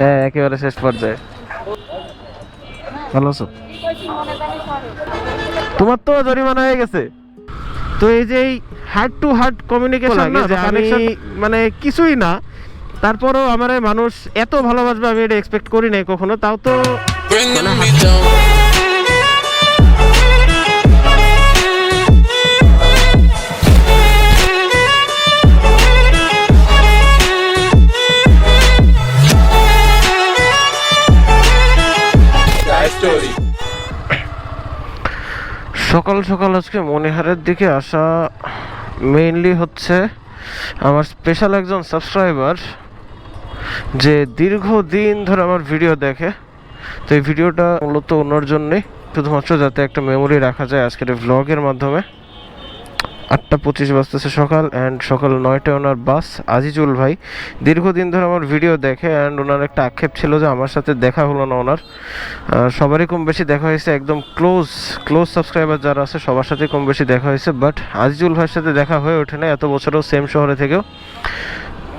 হ্যাঁ একেবারে শেষ পর্যায়ে। ভালো আছো? তোমার তো জরিমানা হয়ে গেছে। তো এই যে এই হার্ট টু হার্ট কমিউনিকেশন না যে আমি আমি- মানে কিছুই না। তারপরও আমার মানুষ এত ভালোবাসবে আমি এটা এক্সপেক্ট করি নাই কখনো তাও তো সকাল সকাল আজকে মনিহারের দিকে আসা মেইনলি হচ্ছে আমার স্পেশাল একজন সাবস্ক্রাইবার যে দীর্ঘদিন ধরে আমার ভিডিও দেখে। তো এই ভিডিওটা মূলত ওনার জন্যই শুধুমাত্র যাতে একটা মেমোরি রাখা যায় আজকের ভ্লগের মাধ্যমে। আটটা পঁচিশ বাজতেছে সকাল অ্যান্ড সকাল নয়টায় ওনার বাস। আজিজুল ভাই, দীর্ঘদিন ধরে আমার ভিডিও দেখে অ্যান্ড ওনার একটা আক্ষেপ ছিল যে আমার সাথে দেখা হলো না ওনার। সবারই কম বেশি দেখা হয়েছে, একদম ক্লোজ ক্লোজ সাবস্ক্রাইবার যারা আছে, সবার সাথে কম বেশি দেখা হয়েছে বাট আজিজুল ভাইয়ের সাথে দেখা হয়ে ওঠে না এত বছরও সেম শহরে থেকেও।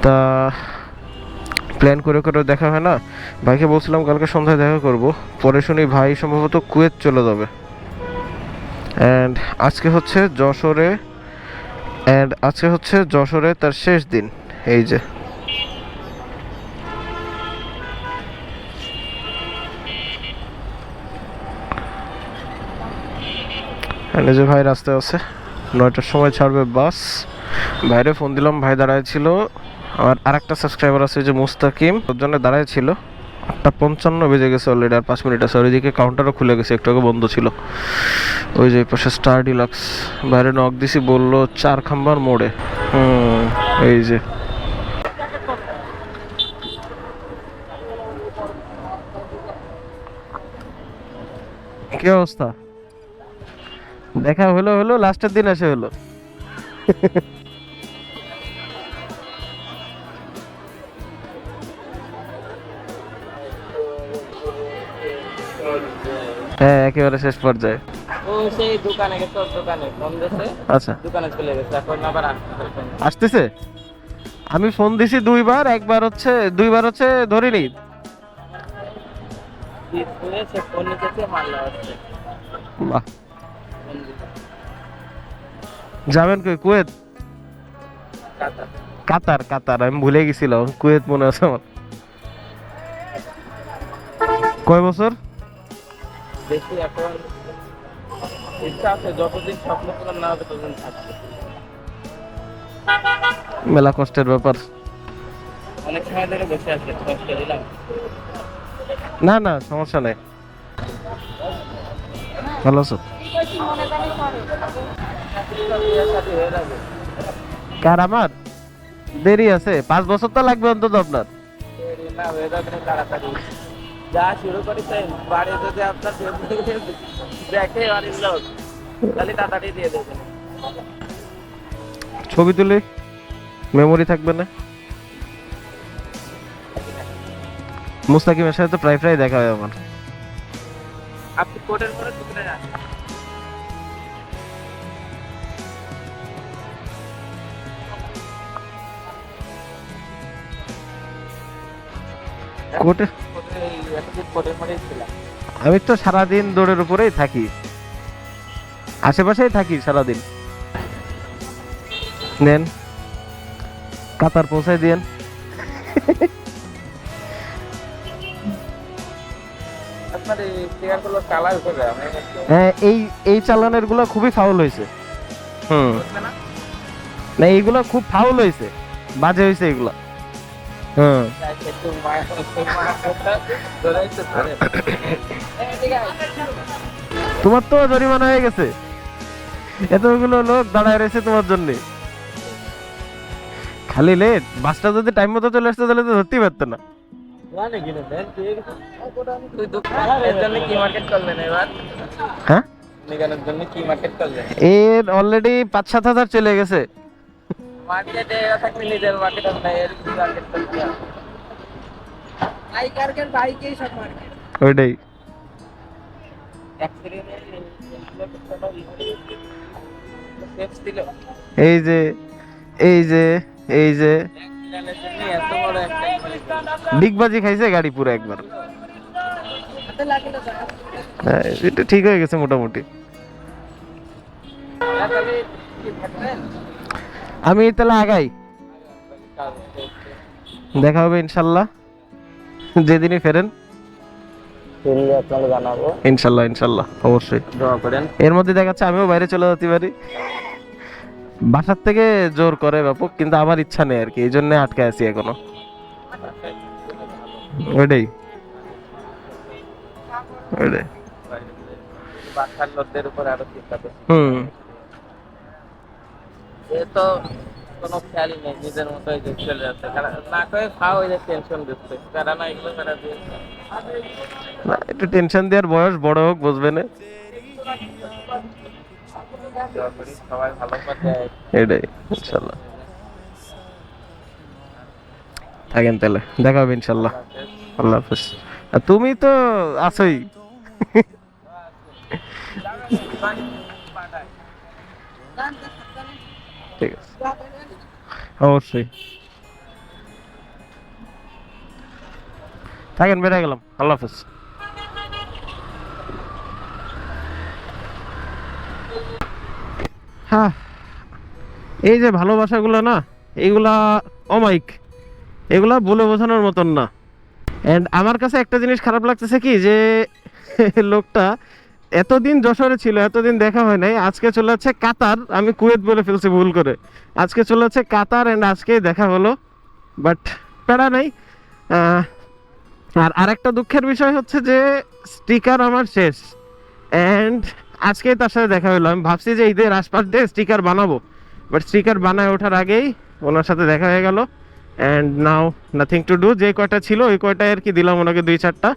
তা প্ল্যান করে করে দেখা হয় না। ভাইকে বলছিলাম কালকে সন্ধ্যায় দেখা করব। পরে শুনি ভাই সম্ভবত কুয়েত চলে যাবে। অ্যান্ড আজকে হচ্ছে যশোরে অ্যান্ড আজকে হচ্ছে যশোরে তার শেষ দিন, এই যে। যে ভাই রাস্তায় আছে, নয়টার সময় ছাড়বে বাস। বাইরে ফোন দিলাম, ভাই দাঁড়ায় ছিল। আর আরেকটা সাবস্ক্রাইবার আছে যে মুস্তাকিম। ওর জন্য দাঁড়ায় ছিল। আটটা পঞ্চান্ন বেজে গেছে অলরেডি আর পাঁচ মিনিট আছে। আর ওইদিকে কাউন্টারও খুলে গেছে, একটু আগে বন্ধ ছিল। ওই যে পাশে স্টার ডিলাক্স বাইরে নক দিছি, বলল, চার খাম্বার মোড়ে। হুম, এই যে। কি অবস্থা? দেখা হলো হলো, লাস্টের দিন এসে হলো। একেবারে শেষ পর্যায়ে। ও সেই দোকানে গেছে দোকানে ফোন দিয়েছে আচ্ছা। দোকানে চলে গেছে এখন আবার আসতেছে? আমি ফোন দিছি দুইবার একবার হচ্ছে দুইবার হচ্ছে ধরিনি। বাহ। যাবেন কই কুয়েত? কাতার কাতার আমি ভুলে গেছিলাম কুয়েত মনে আছে আমার। কয় বছর? বেশি এখন ইচ্ছা আছে যতদিন স্বপ্ন পূরণ না হবে ততদিন থাকবে। মেলা কষ্টের ব্যাপার। অনেক সময় ধরে বসে আছে কষ্ট দিলাম। না না সমস্যা নেই। ভালো আছো? কার আমার? দেরি আছে পাঁচ বছর তো লাগবে অন্তত আপনার। না হয়ে যাবে তাড়াতাড়ি। যা শুরু বাড়ি যদি আপনার দেখে বাড়ির লোক তাহলে তাড়াতাড়ি দিয়ে দেবেন। ছবি তুলে। মেমোরি থাকবে না। মুস্তাকিমের সাথে তো প্রায় প্রায় দেখা হয় আমার। আপনি কোর্টের পরে দোকানে যান। আমি তো সারাদিন দৌড়ের উপরেই থাকি। আশেপাশেই থাকি সারাদিন। নেন, কাতার পৌঁছাই আমি হ্যাঁ এই এই চালানেরগুলো খুবই ফাউল হয়েছে। হুম। না, এইগুলো খুব ফাউল হয়েছে। বাজে হয়েছে এগুলো তোমার তো জরিমানা হয়ে গেছে। এতগুলো লোক দাঁড়ায় রয়েছে তোমার জন্য। খালি লেট বাসটা যদি টাইম মতো চলে আসতো তাহলে তো ধরতেই পারতো না। হ্যাঁ? এর অলরেডি পাঁচ সাত হাজার চলে গেছে। মার্কেটে নিজের মার্কেট হবে। বাইকেই সব মার্কেট ওইটাই। এই যে এই যে এই যে। ডিগবাজি খাইছে গাড়ি পুরো একবার। হ্যাঁ এটা ঠিক হয়ে গেছে মোটামুটি। আমি তাহলে আগাই। দেখা হবে ইনশাল্লাহ। যেদিনই ফেরেন। ইনশাল্লাহ ইনশাল্লাহ অবশ্যই। এর মধ্যে দেখাচ্ছে আমিও বাইরে চলে যেতে পারি। বাসার থেকে জোর করে ব্যাপক কিন্তু আমার ইচ্ছা নেই আর কি এই জন্য আটকে আছি এখনও। ওইটাই। ওইটাই। হুম। এ তো কোনো খেয়ালই নেই নিজের মতোই যে চলে যাচ্ছে। কারণ না করে খাওয়া হয়ে যায় টেনশন দিচ্ছে। তারা না এগুলো তারা দিয়েছে একটু টেনশন দেওয়ার বয়স বড় হোক বুঝবে না। সবাই ভালো পথে এটাই ইনশাল্লাহ। থাকেন তাহলে দেখা হবে ইনশাল্লাহ। আল্লাহ হাফেজ। তুমি তো আছোই। ঠিক আছে। অবশ্যই। থাকেন বেড়ে গেলাম। আল্লাহ হাফেজ। হ্যাঁ এই যে ভালোবাসাগুলো না এইগুলা অমাইক এগুলা বলে বোঝানোর মতন না। অ্যান্ড আমার কাছে একটা জিনিস খারাপ লাগতেছে কি, যে লোকটা এতদিন যশোরে ছিল, এতদিন দেখা হয় নাই। আজকে চলে যাচ্ছে কাতার। আমি কুয়েত বলে ফেলছি ভুল করে। আজকে চলে যাচ্ছে কাতার অ্যান্ড আজকেই দেখা হলো। বাট প্যারা নাই। আর আরেকটা দুঃখের বিষয় হচ্ছে যে স্টিকার আমার শেষ। অ্যান্ড আজকেই তার সাথে দেখা হলো। আমি ভাবছি যে ঈদের আশপাশ দিয়ে স্টিকার বানাবো। বাট স্টিকার বানায় ওঠার আগেই ওনার সাথে দেখা হয়ে গেল। And now nothing to do যে কয়টা ছিল, ওই কয়টাই আর কি দিলাম ওনাকে দুই চারটা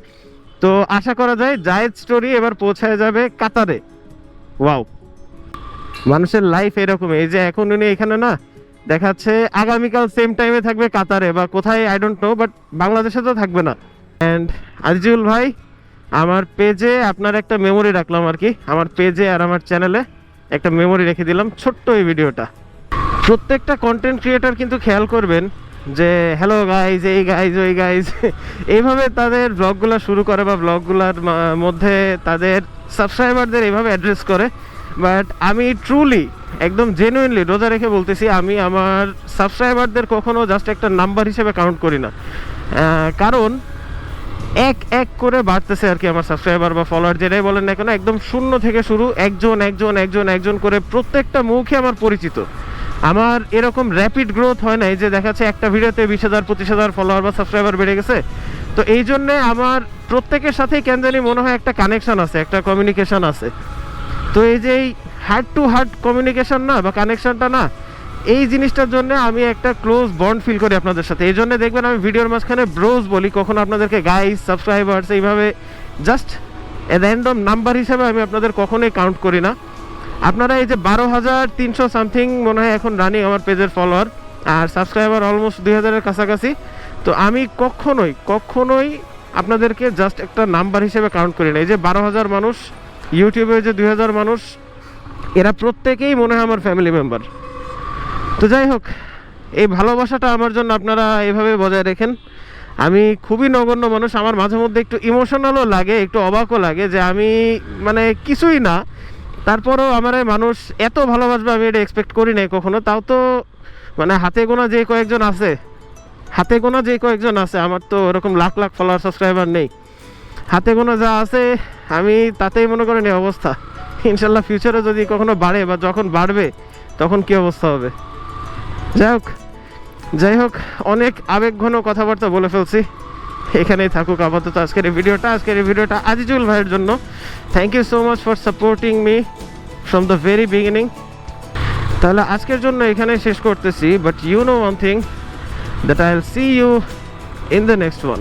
তো আশা করা যায় জায়েদ স্টোরি এবার পৌঁছায় যাবে কাতারে। ওয়াও মানুষের লাইফ এরকম এই যে এখন উনি এখানে না, দেখাচ্ছে আগামীকাল সেম টাইমে থাকবে কাতারে বা কোথায় আই ডোন্ট নো বাট বাংলাদেশে তো থাকবে না। অ্যান্ড আজিজুল ভাই, আমার পেজে আপনার একটা মেমোরি রাখলাম আর কি। আমার পেজে আর আমার চ্যানেলে একটা মেমোরি রেখে দিলাম ছোট্ট এই ভিডিওটা প্রত্যেকটা কন্টেন্ট ক্রিয়েটর কিন্তু খেয়াল করবেন যে হ্যালো গাইজ এই গাইজ ওই গাইজ এইভাবে তাদের ব্লগগুলো শুরু করে বা ব্লগগুলোর মধ্যে তাদের সাবস্ক্রাইবারদের এইভাবে অ্যাড্রেস করে। বাট আমি ট্রুলি একদম জেনুইনলি রোজা রেখে বলতেছি, আমি আমার সাবস্ক্রাইবারদের কখনো জাস্ট একটা নাম্বার হিসেবে কাউন্ট করি না। কারণ এক এক করে বাড়তেছে আর কি আমার সাবস্ক্রাইবার বা ফলোয়ার যেটাই বলেন না কেন, একদম শূন্য থেকে শুরু, একজন একজন একজন একজন করে প্রত্যেকটা মুখে আমার পরিচিত। আমার এরকম র্যাপিড গ্রোথ হয় নাই যে দেখাচ্ছে একটা ভিডিওতে বিশ হাজার, পঁচিশ হাজার ফলোয়ার বা সাবস্ক্রাইবার বেড়ে গেছে। তো এই জন্যে আমার প্রত্যেকের সাথেই কেন জানি মনে হয় একটা কানেকশন আছে, একটা কমিউনিকেশন আছে। তো এই যে এই হার্ট টু হার্ট কমিউনিকেশন না বা কানেকশনটা না, এই জিনিসটার জন্য আমি একটা ক্লোজ বন্ড ফিল করি আপনাদের সাথে। এই জন্য দেখবেন আমি ভিডিওর মাঝখানে ব্রোজ বলি, কখনো আপনাদেরকে গাইস সাবস্ক্রাইবার্স এইভাবে জাস্ট র্যান্ডম নাম্বার হিসাবে আমি আপনাদের কখনোই কাউন্ট করি না। আপনারা এই যে বারো হাজার তিনশো সামথিং মনে হয় এখন রানিং আমার পেজের ফলোয়ার আর সাবস্ক্রাইবার অলমোস্ট দুই হাজারের কাছাকাছি। তো আমি কখনোই কখনোই আপনাদেরকে জাস্ট একটা নাম্বার হিসেবে কাউন্ট করি না। এই যে বারো হাজার মানুষ ইউটিউবে যে দুই হাজার মানুষ, এরা প্রত্যেকেই মনে হয় আমার ফ্যামিলি মেম্বার তো যাই হোক, এই ভালোবাসাটা আমার জন্য আপনারা এভাবে বজায় রেখেন। আমি খুবই নগণ্য মানুষ, আমার মাঝে মধ্যে একটু ইমোশনালও লাগে, একটু অবাকও লাগে যে আমি মানে কিছুই না তারপরেও আমার মানুষ এত ভালোবাসবে আমি এটা এক্সপেক্ট করি নাই কখনো। তাও তো মানে হাতে গোনা যে কয়েকজন আছে, হাতে গোনা যে কয়েকজন আছে, আমার তো ওরকম লাখ লাখ ফলোয়ার সাবস্ক্রাইবার নেই। হাতে গোনা যা আছে, আমি তাতেই মনে করেন এই অবস্থা। ইনশাল্লাহ ফিউচারে যদি কখনো বাড়ে বা যখন বাড়বে, তখন কি অবস্থা হবে? যাই হোক যাই হোক, অনেক আবেগঘন কথাবার্তা বলে ফেলছি। এখানেই থাকুক আপাতত আজকের এই ভিডিওটা। আজকের এই ভিডিওটা আজিজুল ভাইয়ের জন্য। Thank you so much for supporting me from the very beginning তাহলে আজকের জন্য এখানেই শেষ করতেছি but you know one thing that I will see you in the next one